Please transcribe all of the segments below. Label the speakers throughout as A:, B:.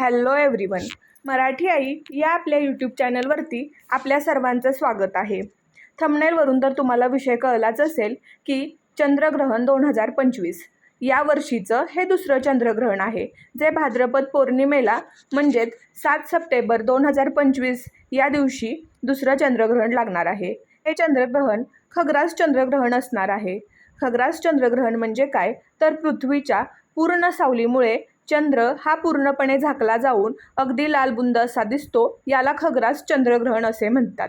A: Hello everyone. Marathi आई या आपल्या YouTube चॅनलवरती आपल्या सर्वांचं स्वागत आहे. थंबनेलवरून तर तुम्हाला विषय कळलाच असेल की चंद्रग्रहण दोन हजार पंचवीस. या वर्षीचं हे दुसरं चंद्रग्रहण आहे जे भाद्रपद पौर्णिमेला म्हणजेच सात सप्टेंबर दोन हजार पंचवीस या दिवशी दुसरं चंद्रग्रहण लागणार आहे. हे चंद्रग्रहण खग्रास चंद्रग्रहण असणार आहे. खग्रास चंद्रग्रहण म्हणजे काय? तर पृथ्वीच्या पूर्ण सावलीमुळे चंद्र हा पूर्णपणे झाकला जाऊन अगदी लालबुंद असा दिसतो याला खग्रास चंद्रग्रहण असे म्हणतात.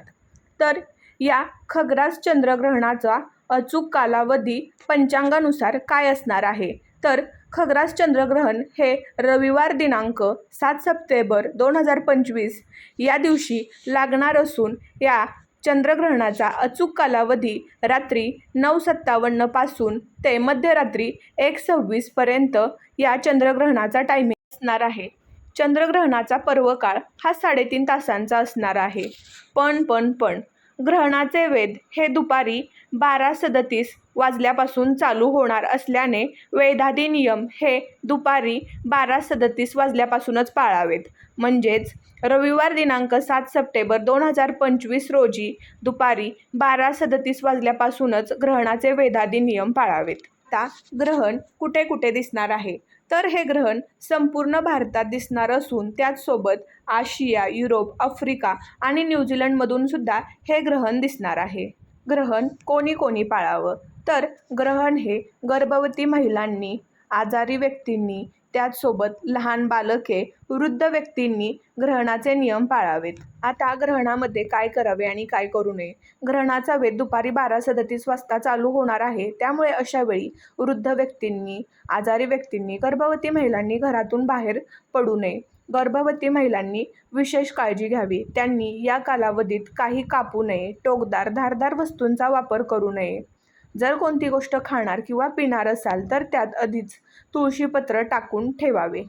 A: तर या खग्रास चंद्रग्रहणाचा अचूक कालावधी पंचांगानुसार काय असणार आहे? तर खग्रास चंद्रग्रहण हे रविवार दिनांक सात सप्टेंबर दोन हजार पंचवीस या दिवशी लागणार असून या चंद्रग्रहणाचा अचूक कालावधी रात्री नऊ सत्तावन्नपासून ते मध्यरात्री एक सव्वीसपर्यंत या चंद्रग्रहणाचा टायमिंग असणार आहे. चंद्रग्रहणाचा पर्वकाळ हा साडेतीन तासांचा असणार आहे. पण पण पण ग्रहणाचे वेध हे दुपारी बारा सदतीस वाजल्यापासून चालू होणार असल्याने वेधादी नियम हे दुपारी बारा सदतीस वाजल्यापासूनच पाळावेत. म्हणजेच रविवार दिनांक सात सप्टेंबर दोन हजार पंचवीस रोजी दुपारी बारा सदतीस वाजल्यापासूनच ग्रहणाचे वेधादी नियम पाळावेत. आता ग्रहण कुठे कुठे दिसणार आहे? तर हे ग्रहण संपूर्ण भारतात दिसणार असून त्याचसोबत आशिया युरोप आफ्रिका आणि न्यूझीलंडमधून सुद्धा हे ग्रहण दिसणार आहे. ग्रहण कोणी कोणी पाळावं? तर ग्रहण हे गर्भवती महिलांनी आजारी व्यक्तींनी त्याचसोबत लहान बालके वृद्ध व्यक्तींनी ग्रहणाचे नियम पाळावेत. आता ग्रहणामध्ये काय करावे आणि काय करू नये? ग्रहणाचा वेध दुपारी बारा सदतीस वाजता चालू होणार आहे. त्यामुळे अशा वेळी वृद्ध व्यक्तींनी आजारी व्यक्तींनी गर्भवती महिलांनी घरातून बाहेर पडू नये. गर्भवती महिलांनी विशेष काळजी घ्यावी. त्यांनी या कालावधीत काही कापू नये. टोकदार धारदार वस्तूंचा वापर करू नये. जर कोणती गोष्ट खाणार किंवा पिणार असाल तर त्यात आधीच तुळशीपत्र टाकून ठेवावे.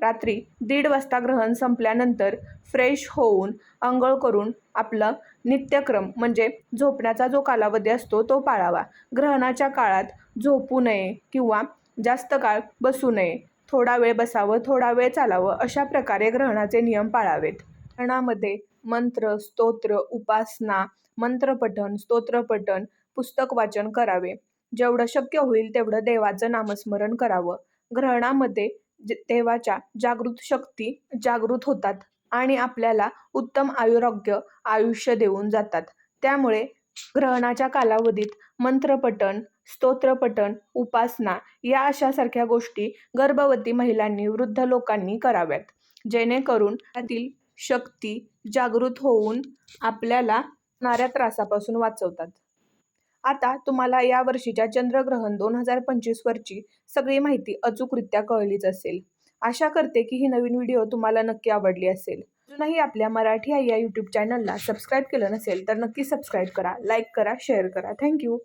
A: रात्री दीड वाजता ग्रहण संपल्यानंतर फ्रेश होऊन आंघोळ करून आपलं नित्यक्रम म्हणजे झोपण्याचा जो कालावधी असतो तो पाळावा. ग्रहणाच्या काळात झोपू नये किंवा जास्त काळ बसू नये. थोडा वेळ बसावं थोडा वेळ चालावं अशा प्रकारे ग्रहणाचे नियम पाळावेत. ग्रहणामध्ये मंत्र स्तोत्र उपासना मंत्रपठण स्तोत्रपठण पुस्तक वाचन करावे. जेवढं शक्य होईल तेवढं देवाचं नामस्मरण करावं. ग्रहणामध्ये देवाच्या जागृत शक्ती जागृत होतात आणि आपल्याला उत्तम आरोग्य आयुष्य देऊन जातात. त्यामुळे ग्रहणाच्या कालावधीत मंत्रपठण स्तोत्रपठण उपासना या अशासारख्या गोष्टी गर्भवती महिलांनी वृद्ध लोकांनी कराव्यात. जेणेकरून त्यातील शक्ती जागृत होऊन आपल्याला नाऱ्या त्रासापासून वाचवतात. आता तुम्हाला या वर्षीच्या चंद्रग्रहण दोन हजार पंचवीसवरची सगळी माहिती अचूकरित्या कळलीच असेल. आशा करते की ही नवीन व्हिडिओ तुम्हाला नक्की आवडली असेल. अजूनही आपल्या मराठी आई या यूट्यूब चॅनलला सबस्क्राईब केलं नसेल तर नक्की सबस्क्राईब करा लाईक करा शेअर करा. थँक्यू